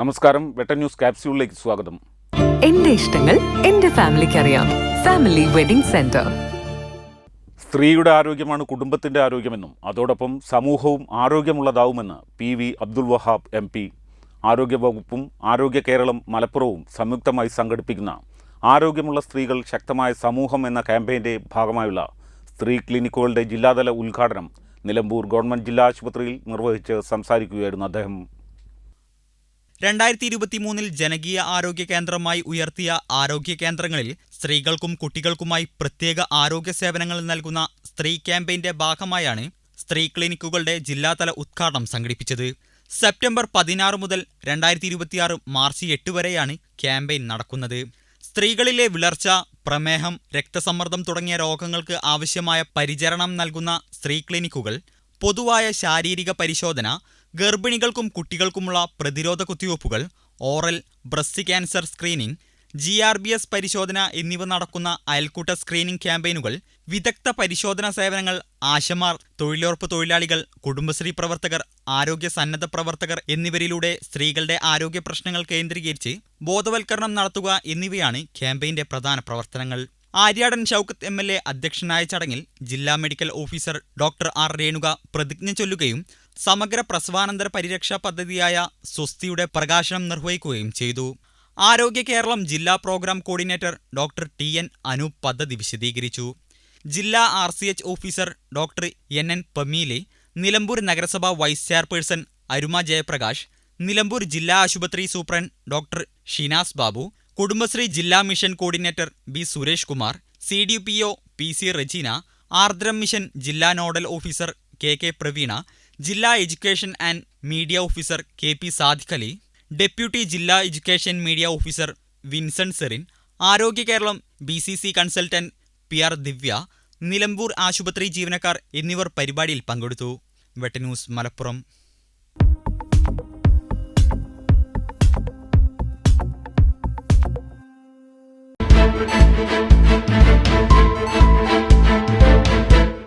നമസ്കാരം. വെട്ട ന്യൂസ് ക്യാപ്സ്യൂളിലേക്ക് സ്വാഗതം. എന്റെ ഇഷ്ടങ്ങൾ എന്റെ ഫാമിലിക്ക് അറിയാം. Family wedding centre. സ്ത്രീയുടെ ആരോഗ്യമാണ് കുടുംബത്തിന്റെ ആരോഗ്യമെന്നും അതോടൊപ്പം സമൂഹവും ആരോഗ്യമുള്ളതാവുമെന്ന് P V Abdul Wahab M P. ആരോഗ്യവകുപ്പും ആരോഗ്യ കേരളം മലപ്പുറവും സംയുക്തമായി സംഘടിപ്പിക്കുന്ന ആരോഗ്യമുള്ള സ്ത്രീകൾ ശക്തമായ സമൂഹം എന്ന ക്യാമ്പയിന്റെ ഭാഗമായുള്ള സ്ത്രീ ക്ലിനിക്കുകളുടെ ജില്ലാതല ഉദ്ഘാടനം നിലമ്പൂർ ഗവൺമെന്റ് ജില്ലാ ആശുപത്രിയിൽ നിർവഹിച്ച് സംസാരിക്കുകയായിരുന്നു അദ്ദേഹം. രണ്ടായിരത്തി ഇരുപത്തിമൂന്നിൽ ജനകീയ ആരോഗ്യ കേന്ദ്രമായി ഉയർത്തിയ ആരോഗ്യ കേന്ദ്രങ്ങളിൽ സ്ത്രീകൾക്കും കുട്ടികൾക്കുമായി പ്രത്യേക ആരോഗ്യ സേവനങ്ങൾ നൽകുന്ന സ്ത്രീ ക്യാമ്പയിന്റെ ഭാഗമായാണ് സ്ത്രീ ക്ലിനിക്കുകളുടെ ജില്ലാതല ഉദ്ഘാടനം സംഘടിപ്പിച്ചത്. സെപ്റ്റംബർ പതിനാറ് മുതൽ രണ്ടായിരത്തി ഇരുപത്തിയാറ് മാർച്ച് എട്ട് വരെയാണ് ക്യാമ്പയിൻ നടക്കുന്നത്. സ്ത്രീകളിലെ വിളർച്ച പ്രമേഹം രക്തസമ്മർദ്ദം തുടങ്ങിയ രോഗങ്ങൾക്ക് ആവശ്യമായ പരിചരണം നൽകുന്ന സ്ത്രീ ക്ലിനിക്കുകൾ പൊതുവായ ശാരീരിക പരിശോധന ഗർഭിണികൾക്കും കുട്ടികൾക്കുമുള്ള പ്രതിരോധ കുത്തിവയ്പ്പുകൾ oral breast cancer screening G R B S പരിശോധന എന്നിവ നടക്കുന്ന അയൽക്കൂട്ട സ്ക്രീനിംഗ് ക്യാമ്പയിനുകൾ വിദഗ്ധ പരിശോധനാ സേവനങ്ങൾ ആശമാർ തൊഴിലുറപ്പ് തൊഴിലാളികൾ കുടുംബശ്രീ പ്രവർത്തകർ ആരോഗ്യ സന്നദ്ധ പ്രവർത്തകർ എന്നിവരിലൂടെ സ്ത്രീകളുടെ ആരോഗ്യ പ്രശ്നങ്ങൾ കേന്ദ്രീകരിച്ച് ബോധവൽക്കരണം നടത്തുക എന്നിവയാണ് ക്യാമ്പയിന്റെ പ്രധാന പ്രവർത്തനങ്ങൾ. Aryadan Shoukath M L A അധ്യക്ഷനായ ചടങ്ങിൽ ജില്ലാ medical officer doctor R Renuka പ്രതിജ്ഞ ചൊല്ലുകയും സമഗ്ര പ്രസവാനന്തര പരിരക്ഷാ പദ്ധതിയായ സ്വസ്തിയുടെ പ്രകാശനം നിർവഹിക്കുകയും ചെയ്തു. ആരോഗ്യ കേരളം ജില്ലാ program coordinator doctor T N Anoop പദ്ധതി വിശദീകരിച്ചു. ജില്ലാ R C H officer doctor N N Pamela Nilambur നഗരസഭാ വൈസ് ചെയർപേഴ്സൺ അരുമ ജയപ്രകാശ് നിലമ്പൂർ ജില്ലാ ആശുപത്രി സൂപ്രണ്ട് ഡോക്ടർ ഷിനാസ് ബാബു കുടുംബശ്രീ ജില്ലാ mission coordinator B Suresh Kumar C D P O P C Rejeena Aardram mission ജില്ലാ nodal officer K K Praveena ജില്ലാ education and media officer K P Sadiq Ali deputy ജില്ലാ education media officer Vincent Serin Arogya Keralam B C C consultant P R Divya Nilambur ആശുപത്രി ജീവനക്കാർ എന്നിവർ പരിപാടിയിൽ പങ്കെടുത്തു. വെട്ടന്യൂസ് മലപ്പുറം.